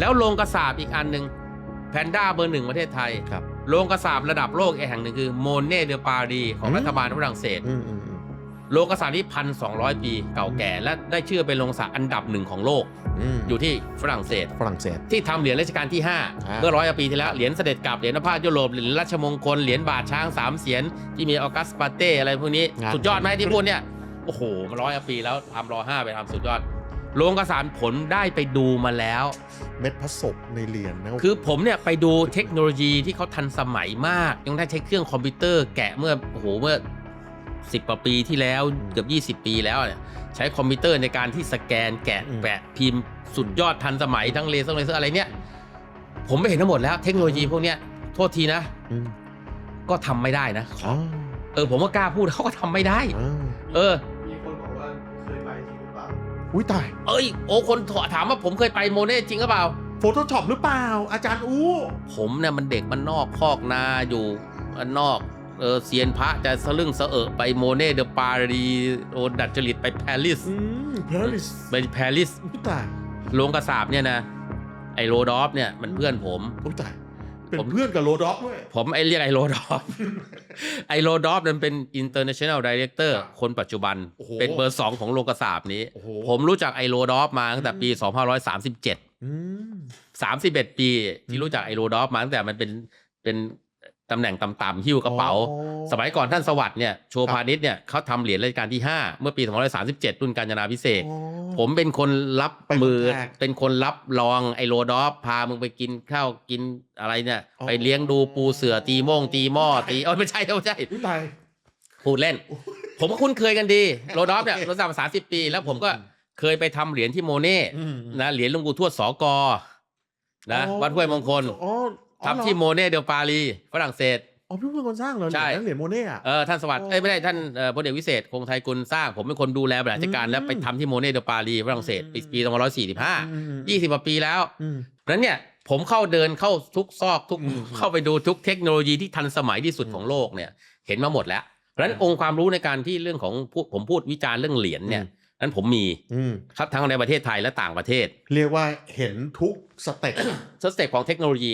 แล้วโรงกระสาบอีกอันหนึ่งแพนด้าเบอร์หนึ่งประเทศไทยครับโรงกระสาบระดับโลกอีกแห่งหนึ่งคือโมเน่เดปารีของอืมรัฐบาลฝรั่งเศสอืมอืมอืมโรงกระสาบที่พันสองปีเก่าแก่ และได้ชื่อเป็นโรงกระสาบอันดับหนึ่งของโลกอืมอยู่ที่ฝรั่งเศส ฝรั่งเศส ที่ทำเหรียญรัชกาลที่อ่า5เมื่อร้อยกว่าปีที่แล้ว เหรียญเสด็จกลับ เหรียญนภาพยุโรป เหรียญราชมงคล เหรียญบาทช้างสามเสียน ที่มีออกัสปาเต้อะไรพวกนี้ สุดยอดไหมที่พูดเนี่ย โอ้โหมันร้อยกว่าปีแล้วทำรอห้าไปทำสุดยอด โรงกระสานผลได้ไปดูมาแล้ว เม็ดพระศพในเหรียญนะคือผมเนี่ยไปดูเทคโนโลยีที่เขาทันสมัยมาก ยังได้ใช้เครื่องคอมพิวเตอร์แกะเมื่อโอ้โหเมื่อ10กว่าปีที่แล้วเกือบ 20 ปีแล้วเนี่ยใช้คอมพิวเตอร์ในการที่สแกนแกะแปะพิมพ์สุดยอดทันสมัยทั้งเลเซอร์เลเซอร์อะไรเนี่ย ผมไปเห็นทั้งหมดแล้ว เทคโนโลยีพวกเนี้ยโทษทีนะอืมก็ทำไม่ได้นะอ๋อเออ ผมก็กล้าพูดเขาก็ทำไม่ได้อ่าเออ อุ้ยตายเอ้ย โอ้คนถามว่าผมเคยไปโมเน่จริงหรือเปล่า โฟโต้ช็อปหรือเปล่า อาจารย์อู้ผมเนี่ยมันเด็กมันนอกคอกนาอยู่มันนอกเออเซียนพระจะสลึ่งสะเอะไปโมเน่เดอปารีโอดัดจริตไปปารีสอืมปารีสไปปารีสอุ้ยตายโรงกระสาบเนี่ยนะ ไอโรดอฟเนี่ยมันเพื่อนผมอุ้ยตาย เป็นผมเพื่อนกับโรดอฟด้วย ผมไอเรียกไอโรดอฟ ไอโรดอฟนั้นเป็น international director ครับคนปัจจุบัน โอ้โหเป็นเบอร์สองของโรงกระสาบนี้ โอ้โห ผมรู้จักไอโรดอฟมาตั้งแต่ปี 2537 อืม 31 ปีที่รู้จักไอโรดอฟมาตั้งแต่มันเป็นเป็น ตำแหน่งต่ำๆหิ้วกระเป๋า อ๋อ สมัยก่อนท่านสวัสด์เนี่ยโชว์ครับพาณิชย์เนี่ยเขาทำเหรียญรัชกาลที่ 5 เมื่อปี2537 รุ่นกาญจนาพิเศษก อ๋อ ผมเป็นคนรับไปคนมือแรกเป็นคนรับรองไอโรดอฟพามึงไปกินข้าวกินอะไรเนี่ย อ๋อ ไปเลี้ยงดูปูเสือตีโม่งตีหม้อตีเออไม่ใช่ไม่ใช่ อุ้ยตาย พูดเล่น ผมก็คุ้นเคยกันดี โรดอฟเนี่ยรู้จักมาสามสิบปี แล้วผมก็เคยไปทำเหรียญที่โมเน่อืมนะเหรียญหลวงปู่ทวดสอกอนะอ๋อ วัดห้วยมงคล อ๋ออ๋อ ทำที่โมเน่เดลปารีฝรั่งเศสอ๋อพี่เป็นคนสร้างเหรอใช่เหรียญเหรียญโมเน่อะเออท่านสวัสดิ์อ๋อเอ้ยไม่ได้ท่านเอ่อพลเอกวิเศษคงไทยกุลสร้างผมเป็นคนดูแลบริหารจัดการอืมแล้วไปทำที่โมเน่เดลปารีฝรั่งเศสปีอืมปีสองพันร้อยสี่สิบห้าอืมยี่สิบกว่าปีแล้วอืมเพราะฉะนั้นเนี่ยผมเข้าเดินเข้าทุกซอกทุกอืมเข้าไปดูทุกเทคโนโลยีที่ทันสมัยที่สุดอืมของโลกเนี่ยเห็นมาหมดแล้วเพราะฉะนั้นอืมองค์ความรู้ในการที่เรื่องของพูดผมพูดวิจารณ์เรื่องเหรียญเนี่ยอืมนั้นผมมีอืมครับทั้งในประเทศไทยและต่างประเทศ เรียกว่าเห็นทุกสเต็ปสเต็ปของเทคโนโลยี